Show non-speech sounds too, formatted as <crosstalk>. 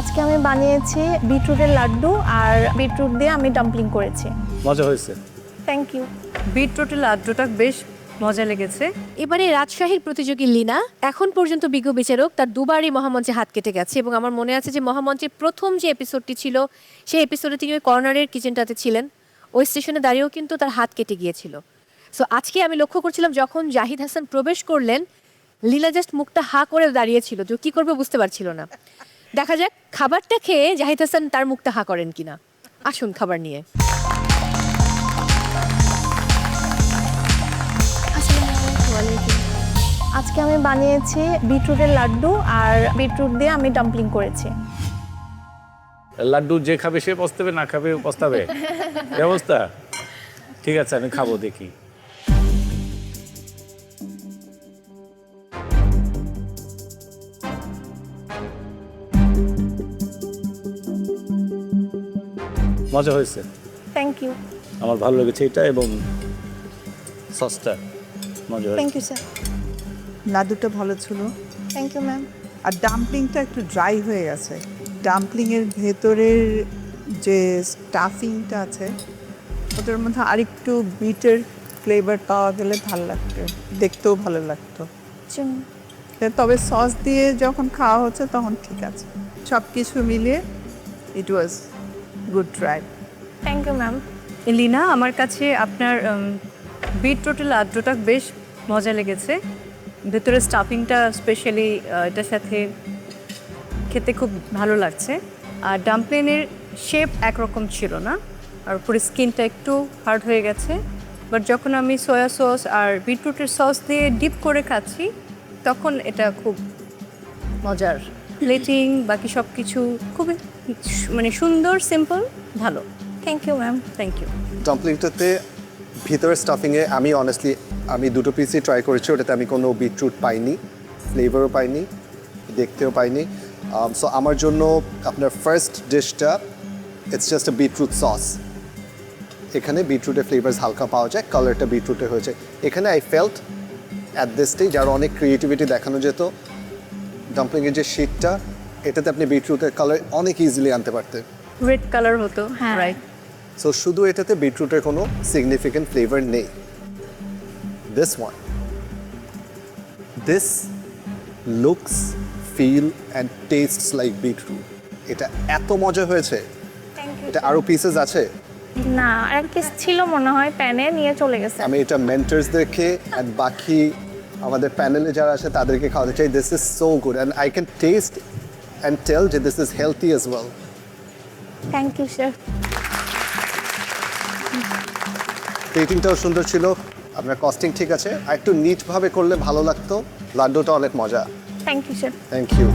আজকে আমি বানিয়েছি বিটরুটের লাড্ডু আর বিটরুট দিয়ে আমি ডাম্পলিং করেছি। মজা হয়েছে। থ্যাংক ইউ বিটরুটের লাড্ডুটা বেশ মজা লেগেছে। এবারে রাজশাহীর প্রতিযোগী লীনা এখন পর্যন্ত বিজ্ঞ বিচারক তার দুবারই মহামঞ্চে হাত কেটে গেছে এবং আমার মনে আছে যে মহামঞ্চের প্রথম যে এপিসোডটি ছিল সেই এপিসোডে তিনি ওই কর্নারের কিচেনটাতে ছিলেন। ওই স্টেশনে দাঁড়িয়েও কিন্তু তার হাত কেটে গিয়েছিল। সো আজকে আমি লক্ষ্য করছিলাম যখন জাহিদ হাসান প্রবেশ করলেন লীলা জাস্ট মুখটা হা করে দাঁড়িয়েছিল। যে কি করবে বুঝতে পারছিল না। দেখা যাক খাবারটা খেয়ে জাহিদ হাসান তার মুখটা হা করেন কিনা। আসুন খাবার নিয়ে। আজকে আমি বানিয়েছি বিটরুটের লাড্ডু আর বিটরুট দিয়ে আমি ডাম্পলিং করেছি। লাড্ডু যে খাবে সে পস্তাবে না খাবে পস্তাবে। <laughs> ব্যবস্থা? ঠিক আছে আমি খাব দেখি। মজা হয়েছে। থ্যাংক ইউ আমার ভালো লেগেছে এটা এবং সসটা মজা হয়েছে। থ্যাংক ইউ স্যার লাড্ডুটা ভালো ছিল। থ্যাংক ইউ ম্যাম আর ডাম্পলিংটা একটু ড্রাই হয়ে গেছে। ডাম্পলিংয়ের ভেতরের যে স্টাফিংটা আছে ওটার মধ্যে আরেকটু বিটের ফ্লেভার পাওয়া গেলে ভালো লাগতো। দেখতেও ভালো লাগতো। তবে সস দিয়ে যখন খাওয়া হচ্ছে তখন ঠিক আছে। সব কিছু মিলিয়ে it was good try thank you ma'am Lina আমার কাছে আপনার বিট বিটরুটের লাড্ডুটা বেশ মজা লেগেছে। ভেতরে স্টাফিংটা স্পেশালি এটার সাথে খেতে খুব ভালো লাগছে। আর ডাম্পলিনের শেপ একরকম ছিল না। আর উপরে স্কিনটা একটু হার্ড হয়ে গেছে। বাট যখন আমি সয়া সস আর বিটরুটের সস দিয়ে ডিপ করে খাচ্ছি তখন এটা খুব মজার। প্লেটিং বাকি সব কিছু খুবই মানে সুন্দর সিম্পল ভালো। Thank you ma'am thank you ডাম্পলিংটাতে ভিতরের স্টাফিংয়ে আমি অনেস্টলি আমি দুটো পিসই ট্রাই করেছি ওটাতে আমি কোনো বিটরুট পাইনি ফ্লেভারও পাইনি দেখতেও পাইনি। সো আমার জন্য আপনার first ডিশটা it's just a beetroot sauce এখানে বিটরুটের ফ্লেভার্স হালকা পাওয়া যায় কালারটা বিটরুটে হয়েছে। এখানে I felt at this stage আরও অনেক ক্রিয়েটিভিটি দেখানো যেত। ডাম্পলিংয়ের যে শিটটা এটাতে আপনি বিটরুটের কালার অনেক ইজিলি আনতে পারতেন রেড কালার হতো হ্যাঁ। রাইট সো শুধু এটাতে বিটরুটের কোনো সিগনিফিকেন্ট ফ্লেভার নেই। This one this looks feel and tastes like beetroot এটা এত মজা হয়েছে। এটা আরও পিসেস আছে? না আর পিস ছিল মনে হয় প্যানে নিয়ে চলে গেছে। আমি এটা মেন্টার্সদেরকে অ্যান্ড বাকি আমাদের প্যানেলে যারা আছে তাদেরকে খাওয়াতে চাই। This is so good and I can taste and tell যে this is healthy as well thank you sir রেটিংটাও সুন্দর ছিল। আপনার কস্টিং ঠিক আছে। আর একটু নিটভাবে করলে ভালো লাগতো। লাড্ডুটা অনেক মজা। Thank you sir thank you